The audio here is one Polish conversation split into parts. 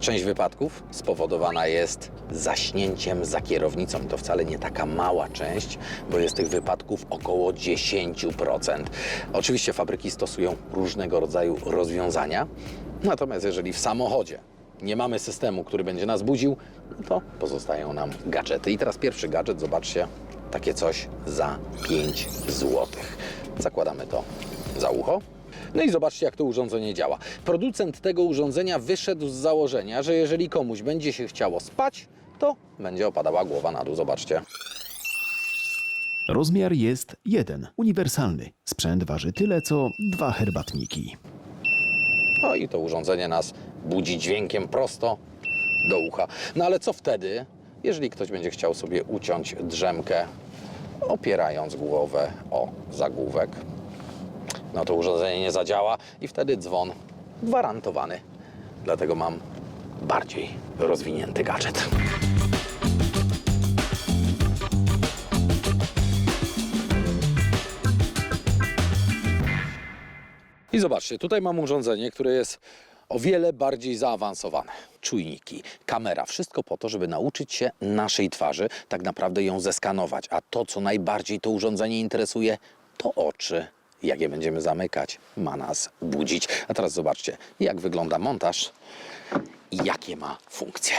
Część wypadków spowodowana jest zaśnięciem za kierownicą. To wcale nie taka mała część, bo jest tych wypadków około 10%. Oczywiście fabryki stosują różnego rodzaju rozwiązania, natomiast jeżeli w samochodzie nie mamy systemu, który będzie nas budził, no to pozostają nam gadżety. I teraz pierwszy gadżet, zobaczcie, takie coś za 5 zł. Zakładamy to za ucho. No i zobaczcie, jak to urządzenie działa. Producent tego urządzenia wyszedł z założenia, że jeżeli komuś będzie się chciało spać, to będzie opadała głowa na dół. Zobaczcie. Rozmiar jest jeden, uniwersalny. Sprzęt waży tyle co dwa herbatniki. No i to urządzenie nas budzi dźwiękiem prosto do ucha. No ale co wtedy, jeżeli ktoś będzie chciał sobie uciąć drzemkę, opierając głowę o zagłówek? No to urządzenie nie zadziała i wtedy dzwon gwarantowany. Dlatego mam bardziej rozwinięty gadżet. I zobaczcie, tutaj mam urządzenie, które jest o wiele bardziej zaawansowane. Czujniki, kamera, wszystko po to, żeby nauczyć się naszej twarzy, tak naprawdę ją zeskanować. A to, co najbardziej to urządzenie interesuje, to oczy. Jak je będziemy zamykać, ma nas budzić. A teraz zobaczcie, jak wygląda montaż i jakie ma funkcje.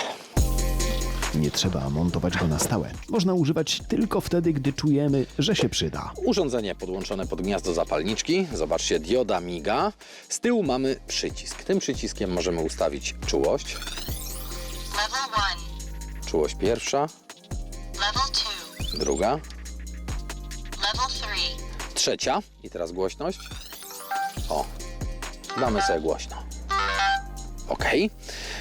Nie trzeba montować go na stałe. Można używać tylko wtedy, gdy czujemy, że się przyda. Urządzenie podłączone pod gniazdo zapalniczki. Zobaczcie, dioda miga. Z tyłu mamy przycisk. Tym przyciskiem możemy ustawić czułość. Level 1, Czułość pierwsza, Level 2, druga, Level 3, trzecia i teraz głośność. O, damy sobie głośno. Ok.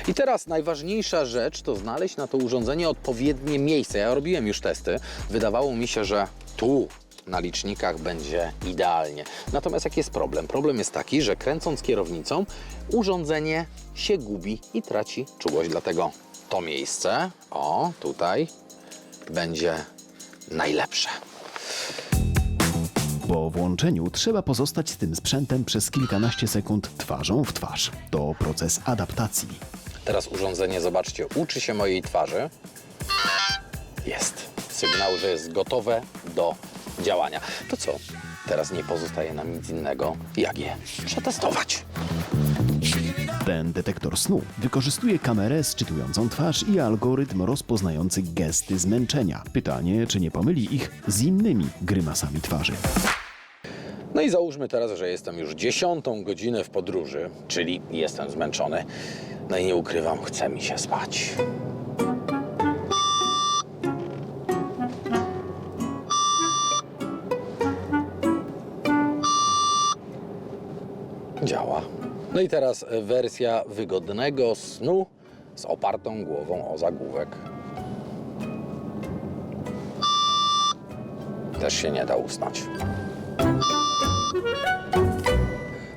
I teraz najważniejsza rzecz to znaleźć na to urządzenie odpowiednie miejsce. Ja robiłem już testy. Wydawało mi się, że tu na licznikach będzie idealnie. Natomiast jaki jest problem? Problem jest taki, że kręcąc kierownicą urządzenie się gubi i traci czułość. Dlatego to miejsce, o tutaj, będzie najlepsze. Po włączeniu trzeba pozostać z tym sprzętem przez kilkanaście sekund twarzą w twarz. To proces adaptacji. Teraz urządzenie, zobaczcie, uczy się mojej twarzy. Jest sygnał, że jest gotowe do działania. To co? Teraz nie pozostaje nam nic innego, jak je przetestować. Ten detektor snu wykorzystuje kamerę sczytującą twarz i algorytm rozpoznający gesty zmęczenia. Pytanie, czy nie pomyli ich z innymi grymasami twarzy. No i załóżmy teraz, że jestem już dziesiątą godzinę w podróży, czyli jestem zmęczony. No i nie ukrywam, chce mi się spać. Działa. No i teraz wersja wygodnego snu z opartą głową o zagłówek. Też się nie da usnąć.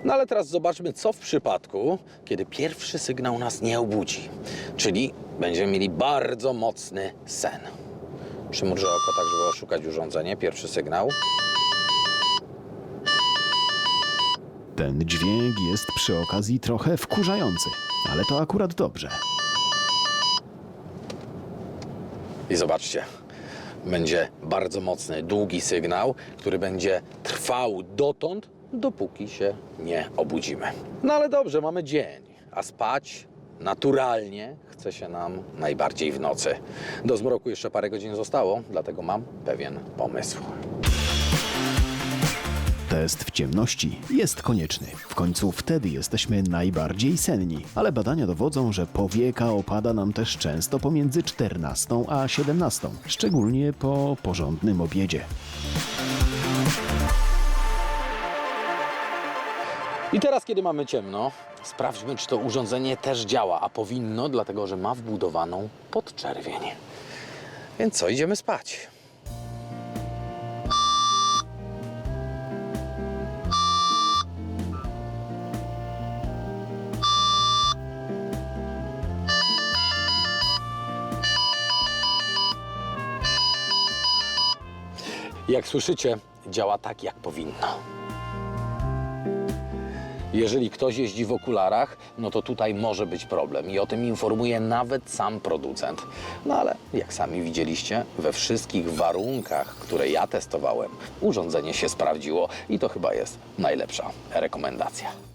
No ale teraz zobaczmy, co w przypadku, kiedy pierwszy sygnał nas nie obudzi. Czyli będziemy mieli bardzo mocny sen. Przymrużę oko tak, żeby oszukać urządzenie. Pierwszy sygnał. Ten dźwięk jest przy okazji trochę wkurzający, ale to akurat dobrze. I zobaczcie, będzie bardzo mocny, długi sygnał, który będzie trwał dotąd, dopóki się nie obudzimy. No ale dobrze, mamy dzień, a spać naturalnie chce się nam najbardziej w nocy. Do zmroku jeszcze parę godzin zostało, dlatego mam pewien pomysł. Test w ciemności jest konieczny. W końcu wtedy jesteśmy najbardziej senni, ale badania dowodzą, że powieka opada nam też często pomiędzy 14 a 17, szczególnie po porządnym obiedzie. I teraz, kiedy mamy ciemno, sprawdźmy, czy to urządzenie też działa, a powinno, dlatego że ma wbudowaną podczerwień. Więc co, idziemy spać. Jak słyszycie, działa tak, jak powinno. Jeżeli ktoś jeździ w okularach, no to tutaj może być problem i o tym informuje nawet sam producent. No ale jak sami widzieliście, we wszystkich warunkach, które ja testowałem, urządzenie się sprawdziło i to chyba jest najlepsza rekomendacja.